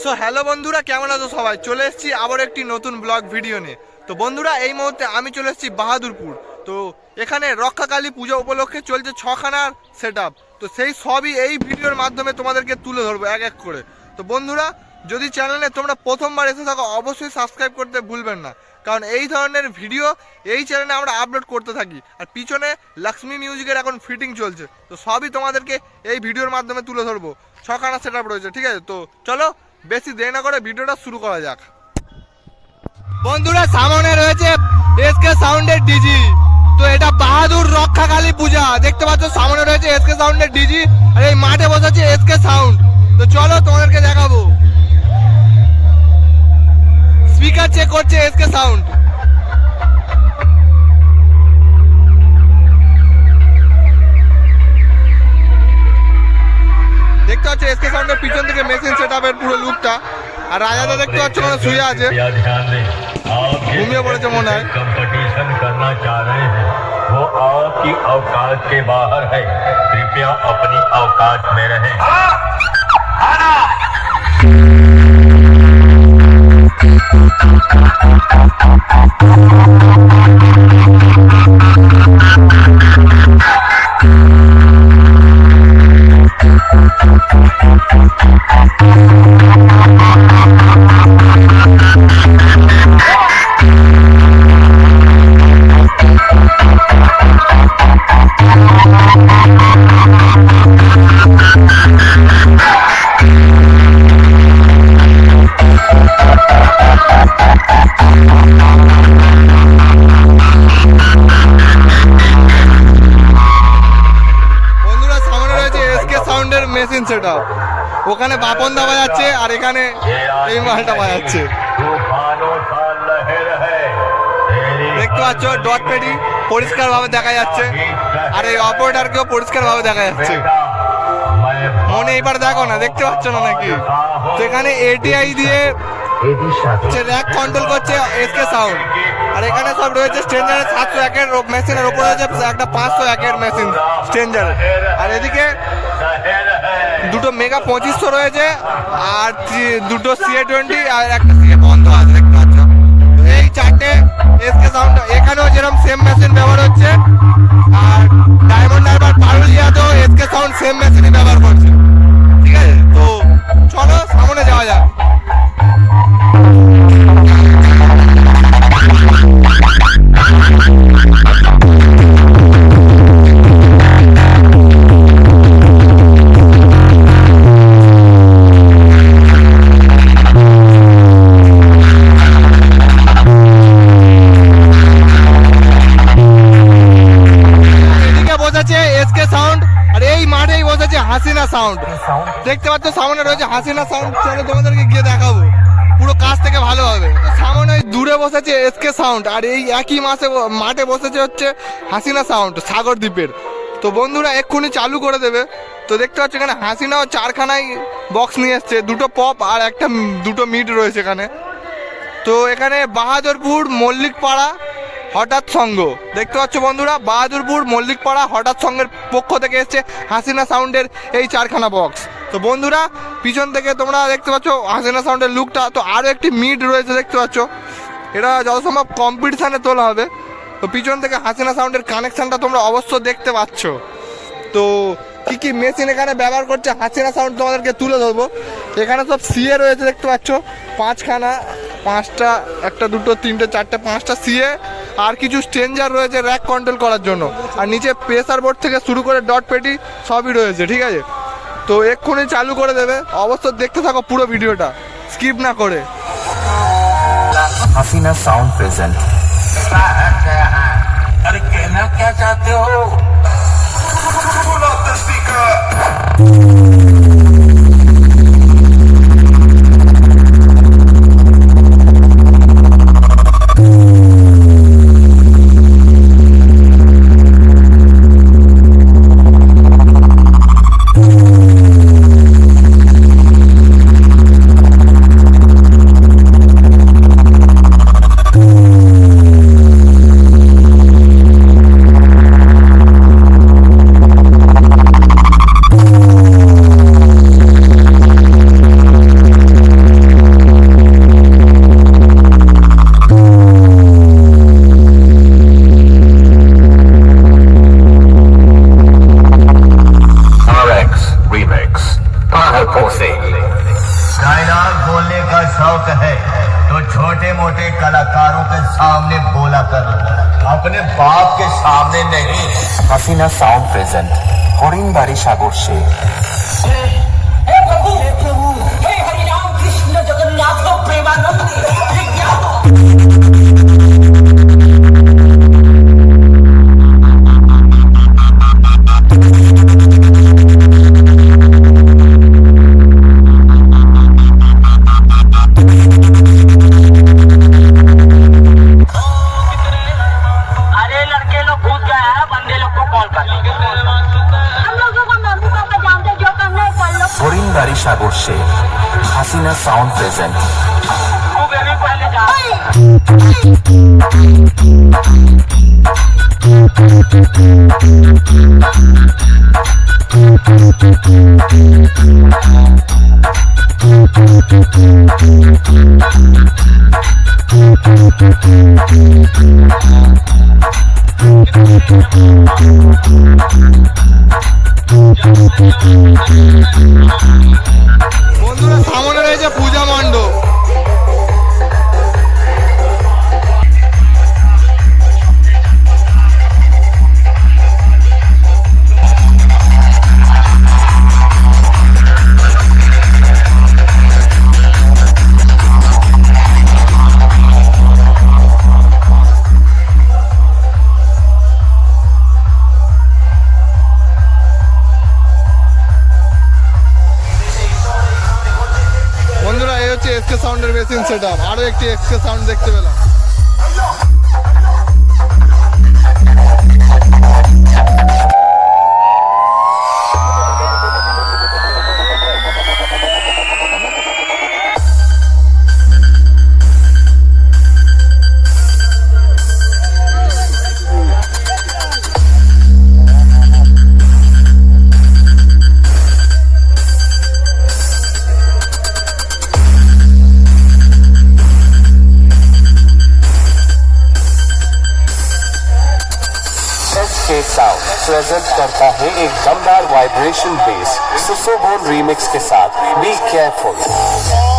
So hello বন্ধুরা, কেমন আছো সবাই? চলে এসেছি আবার একটি নতুন ব্লগ ভিডিও নিয়ে। তো বন্ধুরা, এই মুহূর্তে আমি চলে এসেছি বাহাদুরপুর। তো এখানে রক্ষাকালী পুজো উপলক্ষে চলছে ছখানার সেট তো সেই সবই এই ভিডিওর মাধ্যমে তোমাদেরকে তুলে ধরবো এক এক করে। তো বন্ধুরা, যদি চ্যানেলে তোমরা প্রথমবার এসে থাকো, অবশ্যই সাবস্ক্রাইব করতে ভুলবেন না। কারণ এই ধরনের ভিডিও এই চ্যানেলে আমরা আপলোড করতে থাকি। আর পিছনে লক্ষ্মী মিউজিকের এখন ফিটিং চলছে। তো সবই তোমাদেরকে এই ভিডিওর মাধ্যমে তুলে ধরবো। ছখানা সেট রয়েছে, ঠিক আছে? তো চলো বেশি দেরি না করে ভিডিওটা শুরু করা যাক। বন্ধুরা, সামনে রয়েছে এসকে সাউন্ডের ডিজি। তো এটা বাহাদুর রক্ষাকালী পূজা। দেখতে পাচ্ছ, সামনে রয়েছে এসকে সাউন্ডের ডিজি আর এই মাঠে বসেছে এসকে সাউন্ড। তো চলো তোমাদেরকে দেখাবো। স্পিকার চেক করছে এসকে সাউন্ড। দেখতে পাচ্ছ এসকে সাউন্ডের পিছন থেকে মেশিন সেটআপের পুরো লুকটা আর রাজাদা দেখতে পাচ্ছ ওখানে শুয়ে আছে कृपया ध्यान दें आप घूमिए बोले तो मना है। कंपटीशन करना चाह रहे हैं वो आपकी औकात के बाहर है कृपया अपनी औकात में रहें বন্ধুরা এখানে বাপন দা বাজাচ্ছে আর এখানে এই মালটা বাজাচ্ছে দেখতে পাচ্ছ, ডট পেটি পরিষ্কারভাবে দেখা যাচ্ছে আর এই অপারেটার কেও পরিষ্কার ভাবে দেখা যাচ্ছে। মনে এবার দেখো না, দেখতে পাচ্ছ না নাকি? সেখানে এটিআই দিয়ে র্যাক কন্ট্রোল করছে এসকে সাউন্ড আর এখানে সব রয়েছে স্ট্রেঞ্জারের সাতশো একের মেশিনের ওপরে আছে একটা পাঁচশো একের মেশিন স্ট্রেঞ্জার আর এদিকে দুটো মেগা পঁচিশশো রয়েছে, আর দুটো সিএ টোয়েন্টি আর একটা সিএ বন্ধ আছে, দেখতে পাচ্ছ। এই চারটে এসকে সাউন্ড এখানেও যেরকম সেম মেশিন ব্যবহার হচ্ছে, আর ডায়মন্ড ডাইভার পারুলিয়াতেও এসকে সাউন্ড সেম মেশিনই ব্যবহার করছে। ঠিক আছে? তো চলো সামনে যাওয়া যাক। সামনে রয়েছে হাসিনা সাউন্ড চলো তোমাদেরকে গিয়ে দেখাবো। পুরো কাজ থেকে ভালো হবে। সামনে দূরে বসেছে এসকে সাউন্ড আর এই একই মাসে মাঠে বসেছে হচ্ছে হাসিনা সাউন্ড সাগর দ্বীপের। তো বন্ধুরা এক্ষুনি চালু করে দেবে। তো দেখতে পাচ্ছ এখানে হাসিনাও চারখানায় বক্স নিয়ে এসছে, দুটো পপ আর একটা দুটো মিট রয়েছে এখানে। তো এখানে বাহাদুরপুর মল্লিকপাড়া হঠাৎ সঙ্গ। দেখতে পাচ্ছ বন্ধুরা, বাহাদুরপুর মল্লিকপাড়া হঠাৎ সঙ্গের পক্ষ থেকে এসছে হাসিনা সাউন্ডের এই চারখানা বক্স তো বন্ধুরা, পিছন থেকে তোমরা দেখতে পাচ্ছ হাসিনা সাউন্ডের লুকটা তো আরও একটি মিড রয়েছে, দেখতে পাচ্ছ। এটা যত সম্ভব কম্পিটিশানে তোলা হবে। তো পিছন থেকে হাসিনা সাউন্ডের কানেকশানটা তোমরা অবশ্য দেখতে পাচ্ছ। তো কী কী মেশিন এখানে ব্যবহার করছে হাসিনা সাউন্ড তোমাদেরকে তুলে ধরবো। এখানে সব সিএ রয়েছে, দেখতে পাচ্ছ। পাঁচখানা, পাঁচটা, একটা, দুটো, তিনটে, চারটে, পাঁচটা সিএ আর কিছু স্ট্রেঞ্জার রয়েছে র্যাক কন্ট্রোল করার জন্য। আর নিচে প্রেসার বোর্ড থেকে শুরু করে ডট পেটি সবই রয়েছে, ঠিক আছে? তো এক্ষুনি চালু করে দেবে অবশ্য দেখতে থাকো পুরো ভিডিওটা স্কিপ না করে हसीना साउंड प्रेजेंट अरे कहना क्या चाहते हो शौक Hasina sound present Harinbari Sagar সে। প্রভু হে Krishna Jagannath Hasina sound present machine set আরও একটি এক্সকে সাউন্ড দেখতে পেলাম। प्रेजेंट करता है एक दमदार वाइब्रेशन बेस सुसोबोन रीमिक्स के साथ। बी केयरफुल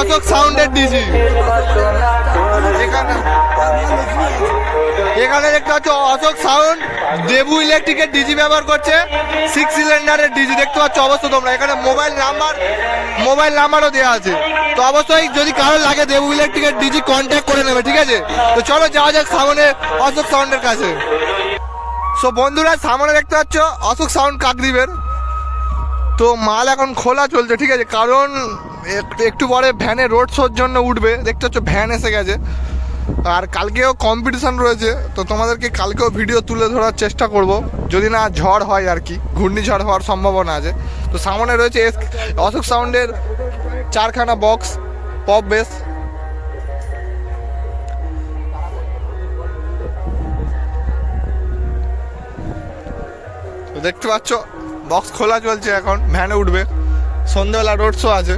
অশোক সাউন্ডের ডিজি এখানে দেখতে পাচ্ছ অশোক সাউন্ড, দেবু ইলেকট্রিকের ডিজি ব্যবহার করছে সিক্স সিলিন্ডারের ডিজি দেখতে পাচ্ছ অবশ্যই তোমরা, এখানে মোবাইল নাম্বার মোবাইল নাম্বারও দেওয়া আছে। তো অবশ্যই যদি কারও লাগে দেবু ইলেকট্রিকের ডিজি কন্ট্যাক্ট করে নেবে, ঠিক আছে? তো চলো যাওয়া যাক সামনে অশোক সাউন্ডের কাছে। সো বন্ধুরা, সামনে দেখতে পাচ্ছ অশোক সাউন্ড কাকদ্বীপের। তো মাল এখন খোলা চলছে, ঠিক আছে? কারণ একটু পরে ভ্যানে রোড শোর জন্য উঠবে। দেখতে পাচ্ছ, ভ্যান এসে গেছে। আর কালকেও কম্পিটিশান রয়েছে, তো তোমাদেরকে কালকেও ভিডিও তুলে ধরার চেষ্টা করব। যদি না ঝড় হয় আর কি, ঘূর্ণিঝড় হওয়ার সম্ভাবনা আছে। তো সামনে রয়েছে এস, অশোক সাউন্ডের চারখানা বক্স পপ বেস দেখতে পাচ্ছ বক্স খোলা চলছে এখন, ভ্যানে উঠবে। সন্ধ্যেবেলা রোড শো আছে।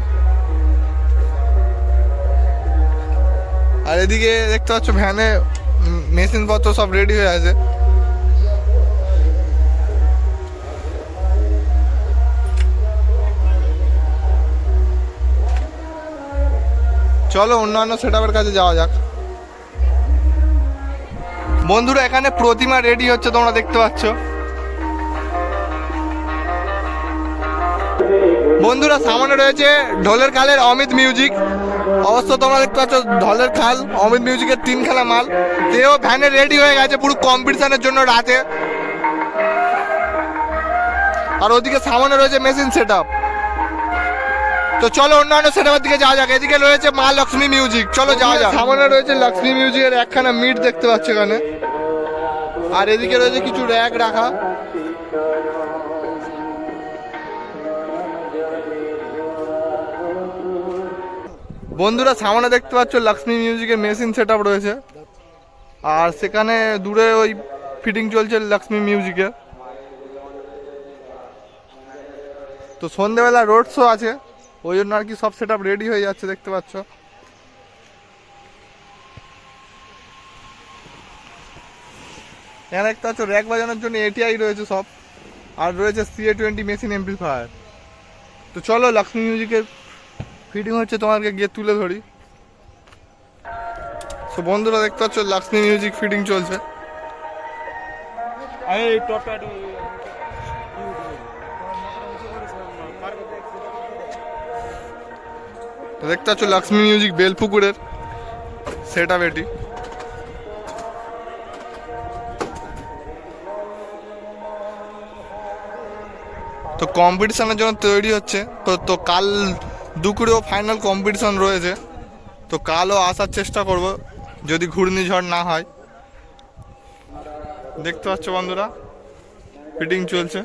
আর এদিকে দেখতে পাচ্ছ ভ্যানে মেশিন পত্র সব রেডি হয়ে আছে। চলো অন্যান্য সেট কাছে যাওয়া যাক। বন্ধুরা, এখানে প্রতিমা রেডি হচ্ছে, তোমরা দেখতে পাচ্ছ। বন্ধুরা, সামনে রয়েছে ঢোলের কালের অমিত মিউজিক অবশ্য তোমরা দেখতে পাচ্ছ ঢোলের খাল, অমিত মিউজিকের তিনখানা মাল। তেও ভ্যানে রেডি হয়ে গেছে পুরো কম্পিটিশনের জন্য রাতে। আর ওদিকে সামনে রয়েছে মেশিন সেট তো চলো অন্যান্য সেট দিকে যাওয়া যাক। এদিকে রয়েছে মা লক্ষ্মী মিউজিক চলো যাওয়া যাক। সামনে রয়েছে লক্ষ্মী মিউজিকের একখানা মিট দেখতে পাচ্ছ এখানে। আর এদিকে রয়েছে কিছু র্যাক রাখা। বন্ধুরা সামনে দেখতে পাচ্ছ লক্ষ্মী মিউজিকের মেশিন সেট রয়েছে। আর সেখানে দূরে ওই ফিটিং চলছে লক্ষ্মী মিউজিকের তো সন্ধেবেলা রোড শো আছে, ওই জন্য আর কি সব সেট রেডি হয়ে যাচ্ছে, দেখতে পাচ্ছ। এখানে দেখতে পাচ্ছ র্যাক বাজানোর জন্য এটিআই রয়েছে সব। আর রয়েছে সিএ টোয়েন্টি মেশিন এমপ্লিফায়ার তো চলো লক্ষ্মী মিউজিকের ফিটিং হচ্ছে তোমাকে গিয়ে তুলে ধরি। তো বন্ধুরা দেখতে পাচ্ছ লক্ষ্মী মিউজিক ফিটিং চলছে। দেখতে পাচ্ছ লক্ষ্মী মিউজিক বেলপুকুরের সেট এটি। তো কম্পিটিশনের জন্য তৈরি হচ্ছে। তো তো কাল দুপুরেও ফাইনাল কম্পিটিশন রয়েছে। তো কালও আসার চেষ্টা করব, যদি ঘূর্ণিঝড় না হয়। দেখতে পাচ্ছ বন্ধুরা ফিটিং চলছে।